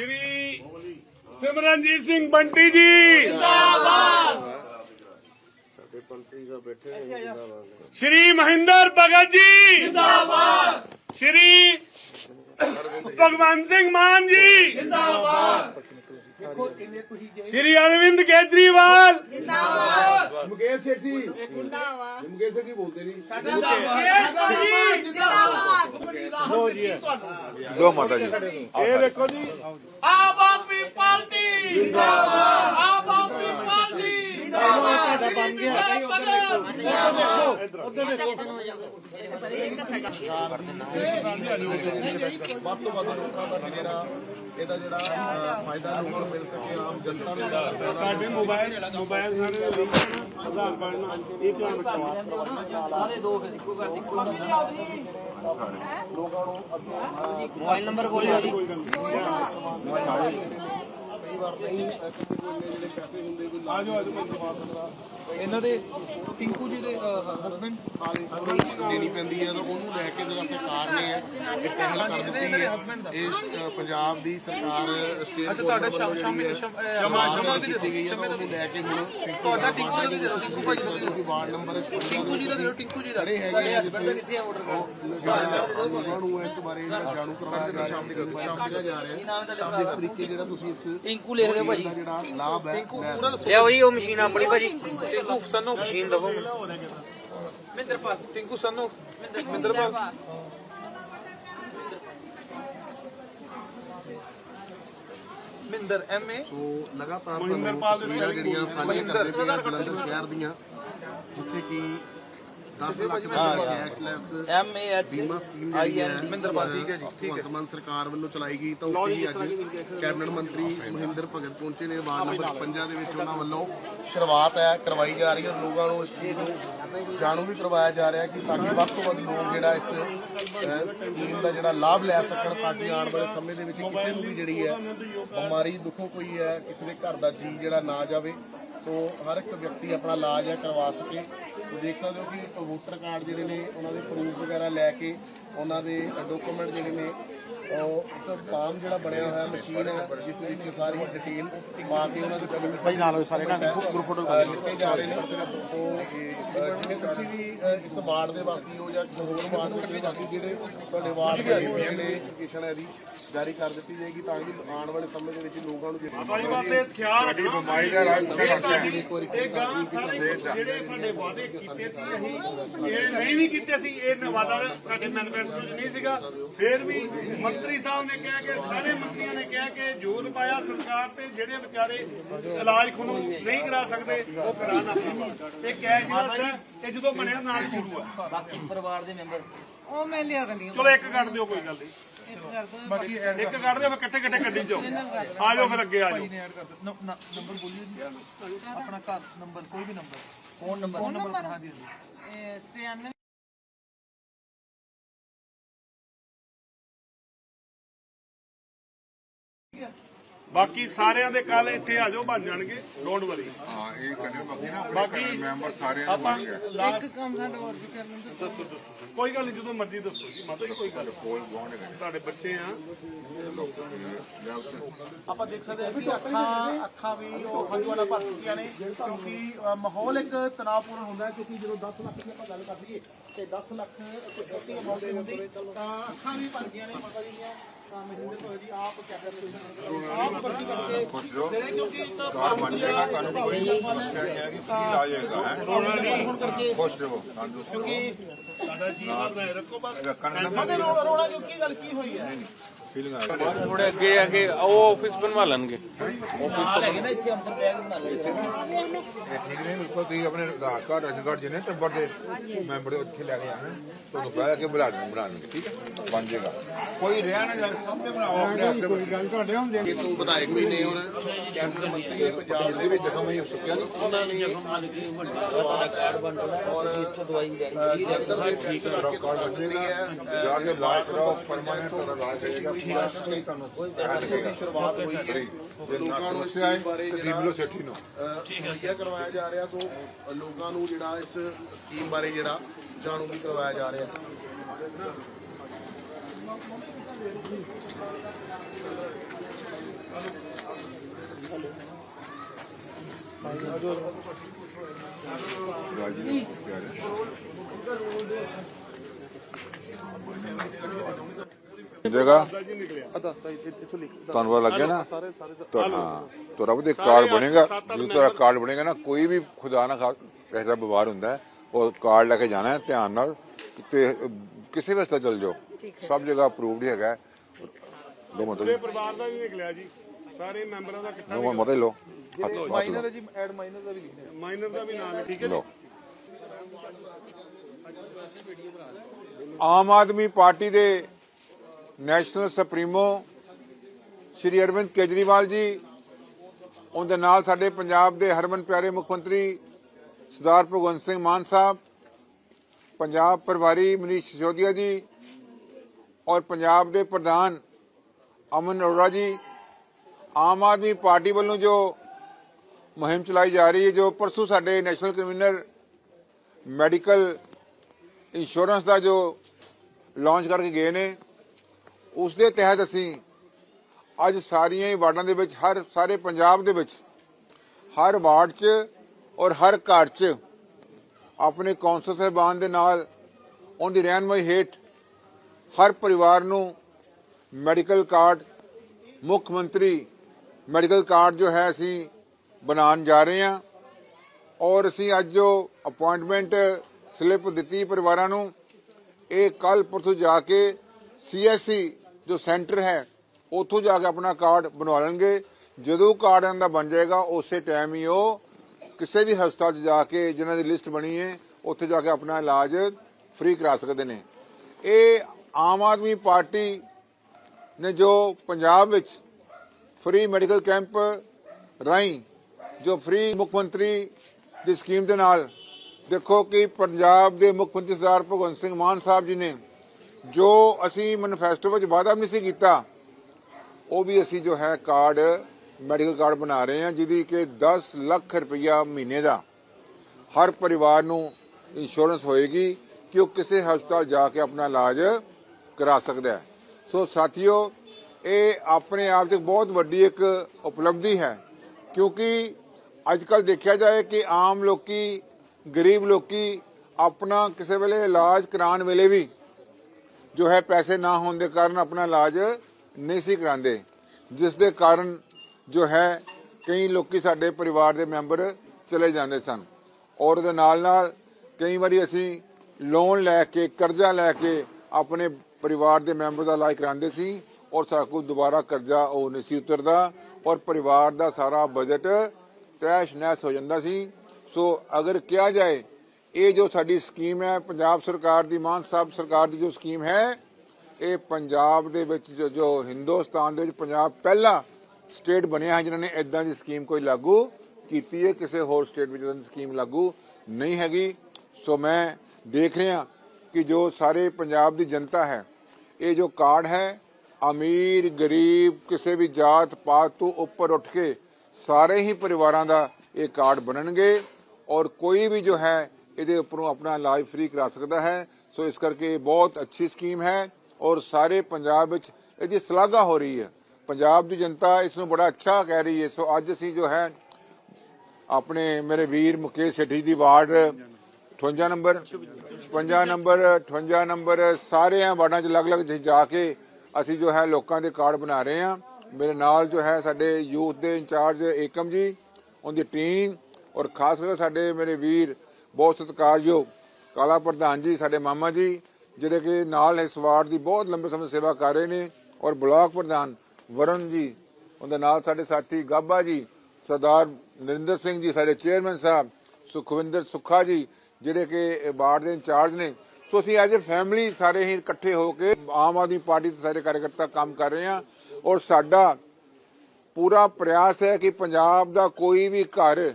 ਸ਼੍ਰੀ ਸਿਮਰਨਜੀਤ ਸਿੰਘ ਬੰਟੀ ਜੀ। ਸਾਡੇ ਪੰਥੀ ਸਾਹਿਬ ਬੈਠੇ ਨੇ ਜਿੰਦਾਬਾਦ ਸ਼੍ਰੀ ਮਹਿੰਦਰ ਭਗਤ ਜੀ। ਜਿੰਦਾਬਾਦ ਸ਼੍ਰੀ ਭਗਵੰਤ ਸਿੰਘ ਮਾਨ ਜੀ। ਜਿੰਦਾਬਾਦ ਸ਼੍ਰੀ ਅਰਵਿੰਦ ਕੇਜਰੀਵਾਲ। ਮੁਕੇਸ਼ ਸੇਠੀ ਮੁਕੇਸ਼ ਸੇਠੀ ਬੋਲਦੇ ਨਹੀਂ। ਦੋ ਮਾਤਾ ਜੀ। ਇਹ ਦੇਖੋ ਜੀ। ਆਮ ਆਦਮੀ ਪਾਰਟੀ। ਜਿੰਦਾਬਾਦ। ਆਮ ਆਦਮੀ ਪਾਰਟੀ ਜਿੰਦਾਬਾਦ ਬਣ ਗਿਆ। ਵੱਧ ਤੋਂ ਵੱਧ ਲੋਕਾਂ ਦਾ ਜਿਹੜਾ ਇਹਦਾ ਜਿਹੜਾ ਅਹ, ਫਾਇਦਾ ਲੋਕਾਂ ਨੂੰ ਮਿਲ ਸਕੇ ਆਮ ਜਨਤਾ ਨੂੰ ਜਿਹੜਾ ਫਾਇਦਾ ਸਾਡੇ ਮੋਬਾਈਲ ਮੋਬਾਈਲ ਸਾਰੇ ਆਧਾਰ ਕਾਰਡ ਨਾਲ ਇਹ ਧਿਆਨ ਰੱਖੋ ਮੋਬਾਈਲ ਨੰਬਰ ਬੋਲਿਓ ਜੀ। ਕਈ ਵਾਰ ਨਹੀਂ ਅਹ, ਕਿਸੇ ਕੋਲ ਜਿਹੜੇ ਪੈਸੇ ਹੁੰਦੇ ਕੋਈ ਆ ਜਾਓ ਆ ਜਾਓ ਮੈਨੂੰ ਜਵਾਬ ਦਿੰਦਾ ਇਹਨਾਂ ਦੇ ਟਿੰਕੂ ਜੀ ਦੇ ਹਸਬੰਡ ਦੇਣੀ ਪੈਂਦੀ ਹੈ ਤਾਂ ਉਹਨੂੰ ਲੈ ਕੇ ਜਿਹੜਾ ਸਰਕਾਰ ਨੇ ਇਹ ਪਹਿਲ ਕਰ ਦਿੱਤੀ ਹੈ ਇਹ ਅਹ, ਪੰਜਾਬ ਦੀ ਸਰਕਾਰ ਸਟੇਟ ਅੱਛਾ ਤੁਹਾਡਾ ਗੌਰਮੈਂਟ ਸ਼ਾਮੀ ਜਿਹੜੀ ਹੈ ਸ਼ਮਾ ਸ਼ਮਾ ਦੀ ਕੀਤੀ ਗਈ ਹੈ ਤਾਂ ਉਹਨੂੰ ਲੈ ਕੇ ਹੁਣ ਤੁਹਾਡਾ ਟਿੰਕੂ ਜੀ ਦਾ ਟਿੰਕੂ ਭਾਜੀ ਦਾ ਕਿਉਂਕਿ ਵਾਰਡ ਨੰਬਰ ਟਿੰਕੂ ਜੀ ਦਾ ਦਿਓ ਟਿੰਕੂ ਜੀ ਦਾ। ਖੜੇ ਹੈਗੇ ਆ ਜਿੱਥੇ ਲੋਕਾਂ ਨੂੰ ਇਸ ਬਾਰੇ ਜਿਹੜਾ ਜਾਣੂ ਕਰਵਾਇਆ ਜਾ ਰਿਹਾ ਹੈ। ਜਾ ਰਿਹਾ ਹੈ। ਜਿਸ ਤਰੀਕੇ ਜਿਹੜਾ ਤੁਸੀਂ ਇਸ ਟਿੰਕੂ ਲਿਖ ਲਿਓ ਭਾਜੀ ਜਿਹੜਾ ਲਾਭ ਹੈ ਲਿਆਓ ਜੀ ਉਹ ਮਸ਼ੀਨ ਆਪਣੀ ਭਾਜੀ। ਟਿੰਕੂ ਸਾਨੂੰ ਮਸ਼ੀਨ ਦਵੋ ਮਿੰਦਰਪਾਲ ਟਿੰਕੂ ਸਾਨੂੰ। ਮਿੰਦਰਪਾਲ। Minder M A. ਸੋ ਲਗਾਤਾਰ ਤੁਹਾਨੂੰ ਜਿਹੜੀਆਂ ਸਾਂਝੀਆਂ ਕਰਦੇ ਪਏ ਸ਼ਹਿਰ ਦੀਆਂ ਜਿੱਥੇ ਕਿ 10 ਲੱਖ ਦਾ ਕੈਸ਼ਲੈਸ ਐਮ ਏ ਐਚ ਬੀਮਾ ਸਕੀਮ ਆਈ ਜਿਹੜੀ ਐਨ ਹੈ ਡੀ ਮਿੰਦਰਪਾਲ ਠੀਕ ਹੈ ਜੀ ਠੀਕ ਹੈ। ਭਗਵੰਤ ਮਾਨ ਸਰਕਾਰ ਵੱਲੋਂ ਚਲਾਈ ਗਈ ਤਾਂ ਉੱਥੇ ਹੀ ਅੱਜ ਕੈਬਨਿਟ ਮੰਤਰੀ ਮਹਿੰਦਰ ਭਗਤ ਪਹੁੰਚੇ ਨੇ ਵਾਰਡ ਨੰਬਰ 55 ਦੇ ਵਿੱਚ ਉਹਨਾਂ ਵੱਲੋਂ ਸ਼ੁਰੂਆਤ ਹੈ ਕਰਵਾਈ ਜਾ ਰਹੀ ਹੈ ਲੋਕਾਂ ਨੂੰ ਇਸ ਚੀਜ਼ ਨੂੰ ਜਾਣੂ ਵੀ ਕਰਵਾਇਆ ਜਾ ਰਿਹਾ ਕਿ ਤਾਂ ਕਿ ਵੱਧ ਤੋਂ ਵੱਧ ਲੋਕ ਜਿਹੜਾ ਇਸ ਸਕੀਮ ਦਾ ਜਿਹੜਾ ਲਾਭ ਲੈ ਸਕਣ ਤਾਂ ਕਿ ਆਉਣ ਵਾਲੇ ਸਮੇਂ ਦੇ ਵਿੱਚ ਕਿਸੇ ਨੂੰ ਵੀ ਜਿਹੜੀ ਹੈ ਬਿਮਾਰੀ ਦੁੱਖੋਂ ਕੋਈ ਹੈ ਕਿਸੇ ਦੇ ਘਰ ਦਾ ਜੀ ਜਿਹੜਾ ਨਾ ਜਾਵੇ। ਸੋ ਹਰ ਇੱਕ ਵਿਅਕਤੀ ਆਪਣਾ ਇਲਾਜ ਹੈ, ਕਰਵਾ ਸਕੇ। ਦੇਖ ਸਕਦੇ ਹੋ ਕਿ ਵੋਟਰ ਕਾਰਡ ਜਿਹੜੇ ਨੇ, ਉਹਨਾਂ ਦੇ ਪ੍ਰੂਫ ਵਗੈਰਾ ਲੈ ਕੇ ਉਹਨਾਂ ਦੇ ਡਾਕੂਮੈਂਟ ਜਿਹੜੇ ਨੇ ਉਹ ਫਾਰਮ ਜਿਹੜਾ ਬਣਿਆ ਹੋਇਆ ਮਸ਼ੀਨ ਹੈ ਜਿਸ ਵਿੱਚ ਸਾਰੀ ਡਿਟੇਲ ਪਾ ਕੇ ਉਹਨਾਂ ਦੇ ਕਮਿਊਨਿਟੀ ਭਾਈ ਨਾਲ ਸਾਰੇ ਗਰੁੱਪ ਫੋਟੋ ਲਿਖੇ ਜਾ ਰਹੇ ਨੇ। ਅਹ, ਜਿਵੇਂ ਤੁਸੀਂ ਵੀ ਇਸ ਵਾਰਡ ਦੇ ਵਾਸੀ ਹੋ ਜਾਂ ਹੋਰ ਵਾਰਡ ਦੇ ਵਾਸੀ ਜਿਹੜੇ ਤੁਹਾਡੇ ਵਾਰਡ ਦੇ ਐਪਲੀਕੇਸ਼ਨ ਹੈ ਦੀ ਜਾਰੀ ਕਰ ਦਿੱਤੀ ਜਾਏਗੀ ਤਾਂ ਕਿ ਆਉਣ ਵਾਲੇ ਸਮੇਂ ਦੇ ਵਿੱਚ ਲੋਕਾਂ ਨੂੰ ਜਿਹੜੀ ਵਾਸਤੇ ਖਿਆਲ ਰੱਖਣਾ ਬਿਮਾਰੀ ਦਾ ਰਾਜ ਇਹ ਗਾਂ ਸਾਰੇ ਜਿਹੜੇ ਸਾਡੇ ਵਾਅਦੇ ਕੀਤੇ ਸੀ ਅਸੀਂ ਜਿਹੜੇ ਨਹੀਂ ਵੀ ਕੀਤੇ ਸੀ ਇਹ ਵਾਅਦਾ ਸਾਡੇ ਮੈਨੀਫੈਸਟੋ 'ਚ ਨਹੀਂ ਸੀਗਾ। ਫਿਰ ਵੀ ਮੰਤਰੀ ਸਾਹਿਬ ਨੇ ਕਿਹਾ ਕਿ ਸਾਰੇ ਮੰਤਰੀਆਂ ਨੇ ਕਿਹਾ ਕਿ ਜੋਰ ਪਾਇਆ ਸਰਕਾਰ ਤੇ ਜਿਹੜੇ ਵਿਚਾਰੇ ਇਲਾਜ ਖੁਣੂ ਨਹੀਂ ਕਰਾ ਸਕਦੇ ਉਹ ਕਰਾਉਣ ਆਪਣਾ ਇਹ ਕੈਸ਼ਲੈਸ ਹੈ ਇਹ ਜਦੋਂ ਬਣਿਆ ਨਾਲ ਸ਼ੁਰੂ ਆ ਬਾਕੀ ਪਰਿਵਾਰ ਦੇ ਮੈਂਬਰ? ਉਹ ਮੈਂ ਲਿਆ ਦਿੰਦੀ ਚਲੋ ਇੱਕ ਕੱਢ ਦਿਓ ਕੋਈ ਗੱਲ ਨਹੀਂ। ਇੱਕ ਕਰ ਦੋ ਬਾਕੀ ਐਡ ਇੱਕ ਕੱਢ ਦਿਓ ਇਕੱਠੇ ਇਕੱਠੇ ਕੱਢੀ ਜਾਓ। ਆ ਜਾਓ ਫਿਰ ਅੱਗੇ ਆ ਜਾਓ। ਨੰਬਰ ਬੋਲਿਓ ਜੀ। ਆਪਣਾ ਘਰ ਨੰਬਰ ਕੋਈ ਵੀ number. Phone number phone number ਹਾਂਜੀ ਹਾਂਜੀ। ਇਹ 93 ਬਾਕੀ ਸਾਰਿਆਂ ਦੇ ਕੱਲ ਇੱਥੇ ਆ ਜਾਓ ਬਣ ਜਾਣਗੇ ਡੋਂਟ ਵਰੀ ਹਾਂ ਇਹ ਕਹਿੰਦੇ ਬਾਕੀ ਨਾ ਬਾਕੀ ਆਪਣੇ ਮੈਂਬਰ ਸਾਰਿਆਂ ਦੇ ਆਪਾਂ ਬਣ ਗਏ ਲਾਸਟ ਇੱਕ ਕੰਮ ਸਾਡਾ ਹੋਰ ਵੀ ਕਰ ਲੈਂਦੇ ਕੋਈ ਗੱਲ ਨਹੀਂ ਜਦੋਂ ਮਰਜ਼ੀ ਦੱਸੋ ਜੀ ਮਾਤਾ ਜੀ ਕੋਈ ਗੱਲ। ਕੋਲ ਗਏ ਤੁਹਾਡੇ ਬੱਚੇ ਆ। ਆਪਾਂ ਦੇਖ ਸਕਦੇ ਹਾਂ ਕਿ ਅੱਖਾਂ ਅੱਖਾਂ ਵੀ ਉਹ ਹੰਝੂਆਂ ਨਾਲ ਭਰ ਚੁੱਕੀਆਂ ਨੇ ਕਿਉਂਕਿ ਮਾਹੌਲ ਇੱਕ ਤਣਾਅਪੂਰਨ ਹੁੰਦਾ ਹੈ ਕਿਉਂਕਿ ਜਦੋਂ 10 ਲੱਖ ਦੀ ਆਪਾਂ ਗੱਲ ਕਰ ਲਈਏ ਤੇ 10 ਲੱਖ ਕੋਈ ਛੋਟੀ ਅਮਾਉਂਟ ਨਹੀਂ ਹੁੰਦੀ ਤਾਂ ਅੱਖਾਂ ਵੀ ਭਰ ਗਈਆਂ ਨੇ ਮਾਤਾ ਜੀ ਦੀਆਂ। ਕਾਰ ਬਣ ਜਾਏਗਾ ਤੁਹਾਨੂੰ ਕੋਈ ਸਮੱਸਿਆ ਨਹੀਂ ਕਿ ਕੀ ਇਲਾਜ ਹੋਏਗਾ ਹੈ ਖੁਸ਼ ਰਹੋ। ਤੰਦਰੁਸਤ ਰਹੋ ਸਾਡਾ ਜੀਵਨ ਰੱਖੋ ਬਸ। ਰੱਖਣ ਦਾ ਰੋਣਾ ਜੋ ਕੀ ਗੱਲ ਕੀ ਹੋਈ ਹੈ? ਆ ਥੋੜੇ ਅੱਗੇ ਆ ਕੇ ਉਹ ਆਫਿਸ ਬਣਵਾ ਲੈਣਗੇ। ਹੈਗੇ ਨਾ ਇੱਥੇ ਅੰਦਰ ਬੈਗ ਬਣਾ ਇਹ ਠੀਕ ਨਹੀਂ ਬਿਲਕੁਲ ਤੁਸੀਂ ਆਪਣੇ ਆਧਾਰ ਕਾਰਡ ਰਾਸ਼ਨ ਕਾਰਡ ਜਿਹਨੇ ਟੱਬਰ ਦੇ ਮੈਂਬਰ ਉੱਥੇ ਲੈ ਕੇ ਆਣਾ ਤੁਹਾਨੂੰ ਬਹਿ ਕੇ ਬੁਲਾ ਦੇਣ ਬਣਾ ਦੇਣਗੇ ਠੀਕ ਹੈ? ਬਣ ਜਾਏਗਾ। ਕੋਈ ਰਿਹਾ ਨਾ ਜਾਵੇ ਆਪੇ ਬਣਾਓ ਆਪਣੇ ਆਪ ਕੋਈ ਗੱਲ ਤੁਹਾਡੇ ਹੁੰਦੇ ਕਿ ਤੂੰ ਵਿਧਾਇਕ ਵੀ ਨੇ ਔਰ ਕੈਬਨਿਟ ਮੰਤਰੀ ਨੇ। ਪੰਜਾਬ ਦੇ ਵਿੱਚ ਜ਼ਖਮ ਹੀ ਸੁੱਕਿਆ ਨਹੀਂ। ਉਹਨਾਂ ਨੇ ਔਰ ਇੱਥੋਂ ਦਵਾਈ ਲੈਣੀ ਕੈਂਸਰ ਦੇ ਠੀਕ ਹੈ ਕਾਰਡ ਬਣ ਜਾਏਗਾ। ਜਾ ਕੇ ਇਲਾਜ ਕਰਾਓ ਪਰਮਾਨੈਂਟ ਤੁਹਾਡਾ ਇਲਾਜ ਹੋਏਗਾ। ਇਤਿਹਾਸ ਨਹੀਂ ਤੁਹਾਨੂੰ ਸ਼ੁਰੂਆਤ ਹੋਈ ਹੈ ਲੋਕਾਂ ਨੂੰ ਇਸ ਬਾਰੇ ਜਿਹੜਾ ਸੇਠੀ ਨੂੰ ਮੁਹੱਈਆ ਕਰਵਾਇਆ ਜਾ ਰਿਹਾ ਸੋ ਲੋਕਾਂ ਨੂੰ ਜਿਹੜਾ ਇਸ ਸਕੀਮ ਬਾਰੇ ਜਿਹੜਾ ਜਾਣੂ ਵੀ ਕਰਵਾਇਆ ਜਾ ਰਿਹਾ ਰਾਜੀ ਨੂੰ ਪਿਆਰੇ ਇੱਥੋਂ ਲਿਖ ਤੁਹਾਨੂੰ ਪਤਾ ਲੱਗਿਆ ਨਾ? ਸਾਰੇ ਸਾਰੇ ਤਾਂ ਹਾਂ ਵੀ ਕਾਰਡ ਬਣੇਗਾ। ਜਦੋਂ ਤੁਹਾਡਾ ਕਾਰਡ ਬਣੇਗਾ ਨਾ ਕੋਈ ਵੀ ਖੁਦਾ ਨਾ ਖਾ ਕਿਸੇ ਦਾ ਬਿਮਾਰ ਹੁੰਦਾ ਹੈ, ਉਹ ਕਾਰਡ ਲੈ ਕੇ ਜਾਣਾ ਹੈ ਧਿਆਨ ਨਾਲ ਤੇ ਕਿਸੇ ਵੀ ਰਸਤੇ ਚੱਲ ਜਾਓ। ਸਭ ਜਗ੍ਹਾ ਅਪਰੂਵਡ ਹੈਗਾ। ਲੋ ਮਤਲਬ ਪੂਰੇ ਪਰਿਵਾਰ ਦਾ ਵੀ ਨਿਕਲਿਆ ਜੀ। ਸਾਰੇ ਮੈਂਬਰਾਂ ਦਾ ਇਕੱਠਾ ਲੋ ਮਤਲਬ ਲੋ ਮਾਈਨਰ ਜੀ ਐਡ ਮਾਈਨਰ ਦਾ ਵੀ ਲਿਖਿਆ ਮਾਈਨਰ ਦਾ ਵੀ ਨਾਮ ਹੈ ਠੀਕ ਹੈ ਲੋ ਆਮ ਆਦਮੀ ਪਾਰਟੀ ਦੇ ਨੈਸ਼ਨਲ ਸੁਪਰੀਮੋ ਸ਼੍ਰੀ ਅਰਵਿੰਦ ਕੇਜਰੀਵਾਲ ਜੀ, ਉਹਦੇ ਨਾਲ ਸਾਡੇ ਪੰਜਾਬ ਦੇ ਹਰਮਨ ਪਿਆਰੇ ਮੁੱਖ ਮੰਤਰੀ ਸਰਦਾਰ ਭਗਵੰਤ ਸਿੰਘ ਮਾਨ ਸਾਹਿਬ, ਪੰਜਾਬ ਪ੍ਰਭਾਰੀ ਮਨੀਸ਼ ਸਿਸੋਦੀਆ ਜੀ ਔਰ ਪੰਜਾਬ ਦੇ ਪ੍ਰਧਾਨ ਅਮਨ ਅਰੋੜਾ ਜੀ, ਆਮ ਆਦਮੀ ਪਾਰਟੀ ਵੱਲੋਂ ਜੋ ਮੁਹਿੰਮ ਚਲਾਈ ਜਾ ਰਹੀ ਹੈ, ਜੋ ਪਰਸੋਂ ਸਾਡੇ ਨੈਸ਼ਨਲ ਕਨਵੀਨਰ ਮੈਡੀਕਲ ਇੰਸ਼ੋਰੈਂਸ ਦਾ ਜੋ ਲਾਂਚ ਕਰਕੇ ਗਏ ਨੇ ਉਸ ਦੇ ਤਹਿਤ ਅਸੀਂ ਅੱਜ ਸਾਰੀਆਂ ਹੀ ਵਾਰਡਾਂ ਦੇ ਵਿੱਚ, ਹਰ ਸਾਰੇ ਪੰਜਾਬ ਦੇ ਵਿੱਚ, ਹਰ ਵਾਰਡ 'ਚ ਔਰ ਹਰ ਘਰ 'ਚ ਆਪਣੇ ਕੌਂਸਲ ਸਾਹਿਬਾਨ ਦੇ ਨਾਲ, ਉਹਦੀ ਰਹਿਨਮਾਈ ਹੇਠ ਹਰ ਪਰਿਵਾਰ ਨੂੰ ਮੈਡੀਕਲ ਕਾਰਡ, ਮੁੱਖ ਮੰਤਰੀ ਮੈਡੀਕਲ ਕਾਰਡ ਜੋ ਹੈ ਅਸੀਂ ਬਣਾਉਣ ਜਾ ਰਹੇ ਹਾਂ ਔਰ ਅਸੀਂ ਅੱਜ ਜੋ ਅਪਾਇੰਟਮੈਂਟ ਸਲਿੱਪ ਦਿੱਤੀ ਪਰਿਵਾਰਾਂ ਨੂੰ। ਇਹ ਕੱਲ ਪਰਸੋਂ ਜਾ ਕੇ ਸੀਐਸਸੀ ਜੋ ਸੈਂਟਰ ਹੈ, ਉੱਥੋਂ ਜਾ ਕੇ ਆਪਣਾ ਕਾਰਡ ਬਣਵਾ ਲੈਣਗੇ। ਜਦੋਂ ਕਾਰਡ ਇਹਨਾਂ ਦਾ ਬਣ ਜਾਏਗਾ, ਉਸੇ ਟਾਈਮ ਹੀ ਉਹ ਕਿਸੇ ਵੀ ਹਸਪਤਾਲ 'ਚ ਜਾ ਕੇ ਜਿਨ੍ਹਾਂ ਦੀ ਲਿਸਟ ਬਣੀ ਹੈ, ਉੱਥੇ ਜਾ ਕੇ ਆਪਣਾ ਇਲਾਜ ਫ੍ਰੀ ਕਰਾ ਸਕਦੇ ਨੇ। ਇਹ ਆਮ ਆਦਮੀ ਪਾਰਟੀ ਨੇ ਜੋ ਪੰਜਾਬ ਵਿੱਚ ਫ੍ਰੀ ਮੈਡੀਕਲ ਕੈਂਪ ਰਾਹੀਂ ਜੋ ਫ੍ਰੀ ਮੁੱਖ ਮੰਤਰੀ ਦੀ ਸਕੀਮ ਦੇ ਨਾਲ ਦੇਖੋ ਕਿ ਪੰਜਾਬ ਦੇ ਮੁੱਖ ਮੰਤਰੀ ਸਰਦਾਰ ਭਗਵੰਤ ਸਿੰਘ ਮਾਨ ਸਾਹਿਬ ਜੀ ਨੇ ਜੋ ਅਸੀਂ ਮੈਨੀਫੈਸਟੋ ਵਿੱਚ ਵਾਅਦਾ ਵੀ ਸੀ ਕੀਤਾ, ਉਹ ਵੀ ਅਸੀਂ ਜੋ ਹੈ ਕਾਰਡ ਮੈਡੀਕਲ ਕਾਰਡ ਬਣਾ ਰਹੇ ਹਾਂ, ਜਿਹਦੀ ਕਿ 10 ਲੱਖ ਰੁਪਇਆ ਮਹੀਨੇ ਦਾ ਹਰ ਪਰਿਵਾਰ ਨੂੰ ਇੰਸ਼ੋਰੈਂਸ ਹੋਏਗੀ ਕਿ ਉਹ ਕਿਸੇ ਹਸਪਤਾਲ ਜਾ ਕੇ ਆਪਣਾ ਇਲਾਜ ਕਰਾ ਸਕਦਾ ਹੈ। ਸੋ ਸਾਥੀਓ, ਇਹ ਆਪਣੇ ਆਪ 'ਚ ਬਹੁਤ ਵੱਡੀ ਇੱਕ ਉਪਲਬਧੀ ਹੈ, ਕਿਉਂਕਿ ਅੱਜ ਕੱਲ ਦੇਖਿਆ ਜਾਏ ਕਿ ਆਮ ਲੋਕੀ, ਗਰੀਬ ਲੋਕੀ ਆਪਣਾ ਕਿਸੇ ਵੇਲੇ ਇਲਾਜ ਕਰਾਉਣ ਵੇਲੇ ਵੀ ਜੋ ਹੈ ਪੈਸੇ ਨਾ ਹੋਣ ਦੇ ਕਾਰਨ ਆਪਣਾ ਇਲਾਜ ਨਹੀਂ ਸੀ ਕਰਾਉਂਦੇ। ਜਿਸ ਦੇ ਕਾਰਨ ਜੋ ਹੈ ਕਈ ਲੋਕੀ ਸਾਡੇ ਪਰਿਵਾਰ ਦੇ ਮੈਂਬਰ ਚਲੇ ਜਾਂਦੇ ਸਨ। ਔਰ ਦੇ ਨਾਲ ਨਾਲ ਕਈ ਵਾਰੀ ਅਸੀਂ ਲੋਨ ਲੈ ਕੇ, ਕਰਜ਼ਾ ਲੈ ਕੇ ਆਪਣੇ ਪਰਿਵਾਰ ਦੇ ਮੈਂਬਰ ਦਾ ਇਲਾਜ ਕਰਾਉਂਦੇ ਸੀ ਔਰ ਸਾਡੇ ਕੋਲ ਦੁਬਾਰਾ ਕਰਜ਼ਾ ਉਹ ਨਹੀਂ ਸੀ ਉਤਰਦਾ ਔਰ ਪਰਿਵਾਰ ਦਾ ਸਾਰਾ ਬਜਟ ਤੈਸ਼ ਨੈਸ਼ ਹੋ ਜਾਂਦਾ ਸੀ। ਸੋ ਅਗਰ ਕਿਹਾ ਜਾਏ ਇਹ ਜੋ ਸਾਡੀ ਸਕੀਮ ਹੈ, ਪੰਜਾਬ ਸਰਕਾਰ ਦੀ, ਮਾਨ ਸਾਹਿਬ ਸਰਕਾਰ ਦੀ ਜੋ ਸਕੀਮ ਹੈ, ਇਹ ਪੰਜਾਬ ਦੇ ਵਿੱਚ ਜੋ- ਹਿੰਦੁਸਤਾਨ ਦੇ ਵਿੱਚ ਪੰਜਾਬ ਪਹਿਲਾ ਸਟੇਟ ਬਣਿਆ ਹੈ, ਜਿਨ੍ਹਾਂ ਨੇ ਇਦਾਂ ਦੀ ਸਕੀਮ ਕੋਈ ਲਾਗੂ ਕੀਤੀ ਹੈ, ਕਿਸੇ ਹੋਰ ਸਟੇਟ ਵਿੱਚ ਇਦਾਂ ਦੀ ਸਕੀਮ ਲਾਗੂ ਨਹੀਂ ਹੈਗੀ। ਸੋ ਮੈਂ ਦੇਖ ਰਿਹਾ ਕਿ ਜੋ ਸਾਰੇ ਪੰਜਾਬ ਦੀ ਜਨਤਾ ਹੈ, ਇਹ ਜੋ ਕਾਰਡ ਹੈ, ਅਮੀਰ, ਗਰੀਬ, ਕਿਸੇ ਵੀ ਜਾਤ ਪਾਤ ਤੋਂ ਉੱਪਰ ਉੱਠ ਕੇ ਸਾਰੇ ਹੀ ਪਰਿਵਾਰਾਂ ਦਾ ਇਹ ਕਾਰਡ ਬਣਨਗੇ ਔਰ ਕੋਈ ਵੀ ਜੋ ਹੈ ਇਹਦੇ ਉੱਪਰੋਂ ਆਪਣਾ ਇਲਾਜ ਫ੍ਰੀ ਕਰਾ ਸਕਦਾ ਹੈ। ਸੋ ਇਸ ਕਰਕੇ ਇਹ ਬਹੁਤ ਅੱਛੀ ਸਕੀਮ ਹੈ ਔਰ ਸਾਰੇ ਪੰਜਾਬ ਵਿੱਚ ਇਹਦੀ ਸ਼ਲਾਘਾ ਹੋ ਰਹੀ ਹੈ। ਪੰਜਾਬ ਦੀ ਜਨਤਾ ਇਸ ਨੂੰ ਬੜਾ ਅੱਛਾ ਕਹਿ ਰਹੀ ਹੈ। ਸੋ ਅੱਜ ਅਸੀਂ ਜੋ ਹੈ, ਆਪਣੇ ਮੇਰੇ ਵੀਰ ਮੁਕੇਸ਼ ਸੇਠੀ ਦੀ ਵਾਰਡ 58 ਨੰਬਰ 56 ਨੰਬਰ 58 ਨੰਬਰ ਸਾਰੇ ਆ ਵਾਰਡਾਂ 'ਚ ਅਲੱਗ-ਅਲੱਗ ਜਿਹੇ ਜਾ ਕੇ ਅਸੀਂ ਜੋ ਹੈ ਲੋਕਾਂ ਦੇ ਕਾਰਡ ਬਣਾ ਰਹੇ ਹਾਂ। ਮੇਰੇ ਨਾਲ ਜੋ ਹੈ ਸਾਡੇ ਯੂਥ ਦੇ ਇੰਚਾਰਜ ਏਕਮ ਜੀ, ਉਹਦੀ ਟੀਮ ਔਰ ਖਾਸ ਕਰਕੇ ਸਾਡੇ ਮੇਰੇ ਵੀਰ ਬਹੁਤ ਸਤਿਕਾਰਯੋਗ ਕਾਲਾ ਪ੍ਰਧਾਨ ਜੀ, ਸਾਡੇ ਮਾਮਾ ਜੀ, ਜਿਹੜੇ ਕਿ ਨਾਲ ਇਸ ਵਾਰਡ ਦੀ ਬਹੁਤ ਲੰਬੇ ਸਮੇਂ ਸੇਵਾ ਕਰ ਰਹੇ ਨੇ ਔਰ ਬਲਾਕ ਪ੍ਰਧਾਨ ਵਰੁਣ ਜੀ, ਉਹਦੇ ਨਾਲ ਸਾਡੇ ਸਾਥੀ ਗਾਬਾ ਜੀ, ਸਰਦਾਰ ਨਰਿੰਦਰ ਸਿੰਘ ਜੀ, ਸਾਡੇ ਚੇਅਰਮੈਨ ਸਾਹਿਬ ਸੁਖਵਿੰਦਰ ਸੁੱਖਾ ਜੀ, ਜਿਹੜੇ ਕਿ ਵਾਰਡ ਦੇ ਇੰਚਾਰਜ ਨੇ। ਸੋ ਅਸੀਂ ਐਜ ਫੈਮਿਲੀ ਸਾਰੇ ਹੀ ਇਕੱਠੇ ਹੋ ਕੇ ਆਮ ਆਦਮੀ ਪਾਰਟੀ ਦੇ ਸਾਰੇ ਕਾਰਜਕਰਤਾ ਕੰਮ ਕਰ ਰਹੇ ਹਾਂ ਔਰ ਸਾਡਾ ਪੂਰਾ ਪ੍ਰਯਾਸ ਹੈ ਕਿ ਪੰਜਾਬ ਦਾ ਕੋਈ ਵੀ ਘਰ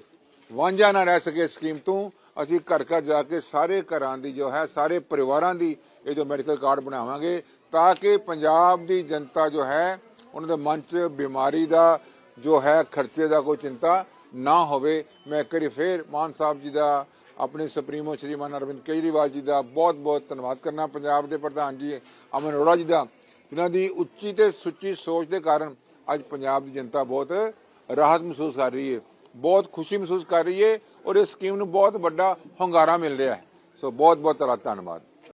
ਵਾਂਝਾ ਨਾ ਰਹਿ ਸਕੇ ਸਕੀਮ ਤੋਂ। ਅਸੀਂ ਘਰ ਘਰ ਜਾ ਕੇ ਸਾਰੇ ਘਰਾਂ ਦੀ ਜੋ ਹੈ, ਸਾਰੇ ਪਰਿਵਾਰਾਂ ਦੀ ਇਹ ਜੋ ਮੈਡੀਕਲ ਕਾਰਡ ਬਣਾਵਾਂਗੇ ਤਾਂ ਕਿ ਪੰਜਾਬ ਦੀ ਜਨਤਾ ਜੋ ਹੈ, ਉਹਨਾਂ ਦੇ ਮਨ 'ਚ ਬਿਮਾਰੀ ਦਾ ਜੋ ਹੈ, ਖਰਚੇ ਦਾ ਕੋਈ ਚਿੰਤਾ ਨਾ ਹੋਵੇ। ਮੈਂ ਇੱਕ ਵਾਰੀ ਫੇਰ ਮਾਨ ਸਾਹਿਬ ਜੀ ਦਾ, ਆਪਣੇ ਸੁਪਰੀਮੋ ਸ਼੍ਰੀਮਾਨ ਅਰਵਿੰਦ ਕੇਜਰੀਵਾਲ ਜੀ ਦਾ ਬਹੁਤ ਬਹੁਤ ਧੰਨਵਾਦ ਕਰਨਾ, ਪੰਜਾਬ ਦੇ ਪ੍ਰਧਾਨ ਜੀ ਅਮਨ ਅਰੋੜਾ ਜੀ ਦਾ। ਜਿਨ੍ਹਾਂ ਦੀ ਉੱਚੀ ਤੇ ਸੁੱਚੀ ਸੋਚ ਦੇ ਕਾਰਨ ਅੱਜ ਪੰਜਾਬ ਦੀ ਜਨਤਾ ਬਹੁਤ ਰਾਹਤ ਮਹਿਸੂਸ ਕਰ ਰਹੀ ਹੈ, ਬਹੁਤ ਖੁਸ਼ੀ ਮਹਿਸੂਸ ਕਰ ਰਹੀ ਹੈ। ਔਰ ਇਸ ਸਕੀਮ ਨੂੰ ਬਹੁਤ ਵੱਡਾ ਹੁੰਗਾਰਾ ਮਿਲ ਰਿਹਾ ਹੈ। ਸੋ ਬਹੁਤ ਬਹੁਤ ਤੁਹਾਡਾ ਧੰਨਵਾਦ।